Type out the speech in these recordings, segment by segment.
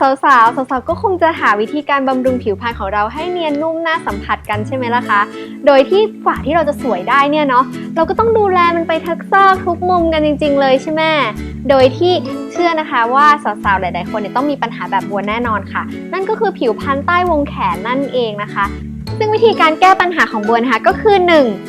สาวๆ สาวๆ ก็คงจะหาวิธีการบำรุงผิวพรรณของเราให้เนียนนุ่มน่าสัมผัสกันใช่ไหมล่ะคะ โดยที่กว่าที่เราจะสวยได้เนี่ยเนาะ เราก็ต้องดูแลมันไปทักซอกทุกมุมกันจริง ๆ เลยใช่ไหม โดยที่เชื่อนะคะว่าสาวๆ หลาย ๆ คนเนี่ยต้องมีปัญหาแบบบัวแน่นอนค่ะ นั่นก็คือผิวพรรณใต้วงแขนนั่นเองนะคะ ซึ่งวิธีการแก้ปัญหาของบัวนะคะก็คือ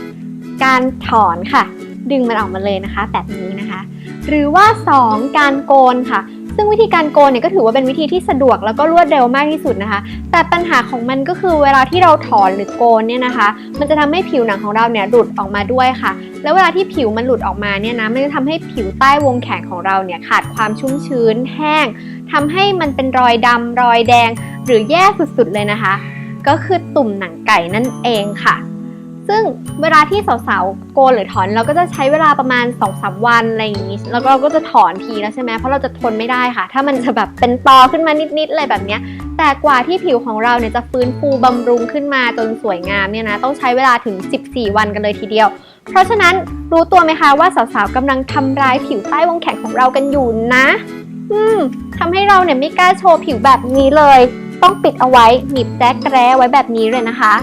1. การถอนค่ะ ดึงมันออกมาเลยนะคะ แบบนี้นะคะ หรือว่า 2. การโกนค่ะ ซึ่งวิธีการโกนเนี่ยก็ถือว่าเป็นวิธีที่สะดวกแล้วก็รวดเร็วมากที่สุดนะคะ แต่ปัญหาของมันก็คือเวลาที่เราถอนหรือโกนเนี่ยนะคะ มันจะทำให้ผิวหนังของเราเนี่ยหลุดออกมาด้วยค่ะ แล้วเวลาที่ผิวมันหลุดออกมาเนี่ยนะมันจะทำให้ผิวใต้วงแขนของเราเนี่ยขาดความชุ่มชื้นแห้งทำให้มันเป็นรอยดำรอยแดง หรือแย่สุดๆเลยนะคะ ก็คือตุ่มหนังไก่นั่นเองค่ะ ซึ่งเวลาที่สาวๆโกนหรือถอนเราก็จะใช้เวลาประมาณ2อสวันอะไรอย่างนี้ แล้วก็เราก็จะถอนทีแล้วใช่ไหมเพราะเราจะทนไม่ได้ค่ะ ถ้ามันจะแบบเป็นตอขึ้นมานิดๆอะไรแบบเนี้ยแต่กว่าที่ผิวของเราเนี่ยจะฟื้นฟูบำรุงขึ้นมาจนสวยงามเนี่ยนะต้องใช้เวลาถึง 14 วันกันเลยทีเดียว เพราะฉะนั้นรู้ตัวไหมคะว่าสาวๆกำลังทำร้ายผิวใต้วงแขนของเรากันอยู่นะ อืมทำให้เราเนี่ยไม่กล้าโชว์ผิวแบบนี้เลย ต้องปิดเอาไว้หนีบแจ๊กแร้ไว้แบบนี้เลยนะคะ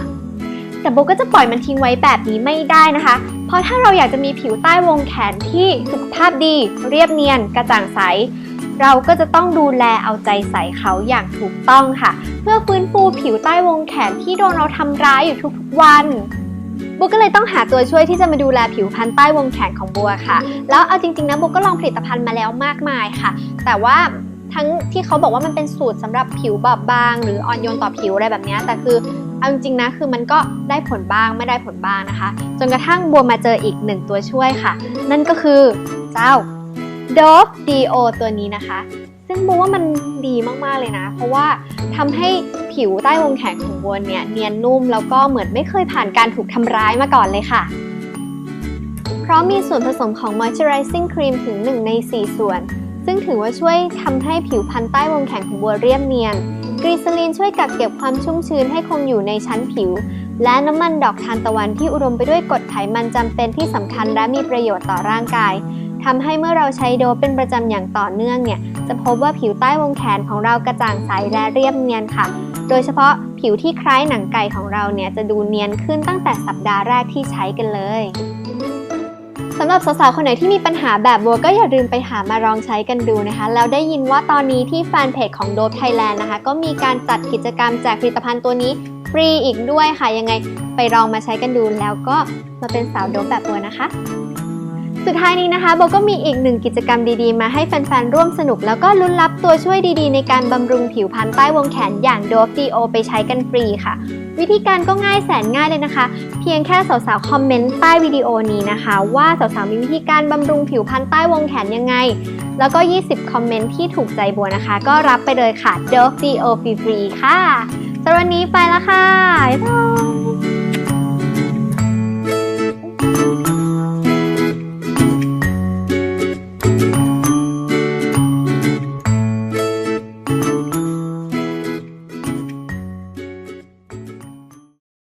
แต่โบก็จะปล่อยมันทิ้งไว้แบบนี้ไม่ได้นะคะ เพราะถ้าเราอยากจะมีผิวใต้วงแขนที่สุขภาพดี เรียบเนียน กระจ่างใส เราก็จะต้องดูแลเอาใจใส่เขาอย่างถูกต้องค่ะ เพื่อฟื้นฟูผิวใต้วงแขนที่โดนเราทำร้ายอยู่ทุกๆวันบัวก็เลยต้องหาตัวช่วยที่จะมาดูแลผิวพรรณใต้วงแขนของบัวค่ะ แล้วเอาจริงๆนะบัวก็ลองผลิตภัณฑ์มาแล้วมากมายค่ะ แต่ว่าทั้งที่เขาบอกว่ามันเป็นสูตรสำหรับผิวบอบบาง หรืออ่อนโยนต่อผิวอะไรแบบนี้แต่คือ เอาจริงๆนะคือมันก็ได้ผลบ้างไม่ได้ผลบ้างนะคะ จนกระทั่งบัวมาเจออีกหนึ่งตัวช่วยค่ะ นั่นก็คือเจ้า Dove DO ตัวนี้นะคะ ซึ่งบัวว่ามันดีมากๆเลยนะ เพราะว่าทำให้ผิวใต้วงแขนของบัวเนี่ยเนียนนุ่มแล้วก็เหมือนไม่เคยผ่านการถูกทำร้ายมาก่อนเลยค่ะ เพราะมีส่วนผสมของ moisturizing cream ถึง 1 ใน 4 ส่วน ซึ่งถือว่าช่วยทำให้ผิวพันใต้วงแขนของบัวเรียบเนียน กรีซลีนช่วยกักเก็บความชุ่มชื้นให้คงอยู่ในชั้นผิว และน้ำมันดอกทานตะวันที่อุดมไปด้วยกรดไขมันจำเป็นที่สำคัญและมีประโยชน์ต่อร่างกายทำให้เมื่อเราใช้โดเป็นประจำอย่างต่อเนื่องเนี่ย จะพบว่าผิวใต้วงแขนของเรากระจ่างใสและเรียบเนียนค่ะ โดยเฉพาะผิวที่คล้ายหนังไก่ของเราเนี่ยจะดูเนียนขึ้นตั้งแต่สัปดาห์แรกที่ใช้กันเลย สำหรับสาวๆ คนไหนที่มีปัญหาแบบบัวก็อย่าลืมไปหามาลองใช้กันดูนะคะ แล้วได้ยินว่าตอนนี้ที่แฟนเพจของโด p ไทยแลนด์นะคะ ก็มีการจัดกิจกรรมแจกผลิตภัณฑ์ตัวนี้ฟรีอีกด้วยค่ะ ยังไงไปลองมาใช้กันดูแล้วก็มาเป็นสาวโดปแบบบัวนะคะ สุดท้ายนี้นะคะโบก็มีอีกหนึ่งกิจกรรมดีๆ มาให้แฟนๆ ร่วมสนุก แล้วก็ลุ้นรับตัวช่วยดีๆ ในการบำรุงผิวพรรณใต้วงแขนอย่างโดฟดีโอไปใช้กันฟรีค่ะ วิธีการก็ง่ายแสนง่ายเลยนะคะ เพียงแค่สาวๆคอมเมนต์ใต้วิดีโอนี้นะคะ ว่าสาวๆมีวิธีการบำรุงผิวพรรณใต้วงแขนยังไง แล้วก็ 20 คอมเมนต์ที่ถูกใจบัวนะคะ ก็รับไปเลยค่ะ Dove DO ฟรีๆค่ะสำหรับวันนี้ไปแล้วค่ะบ๊ายบาย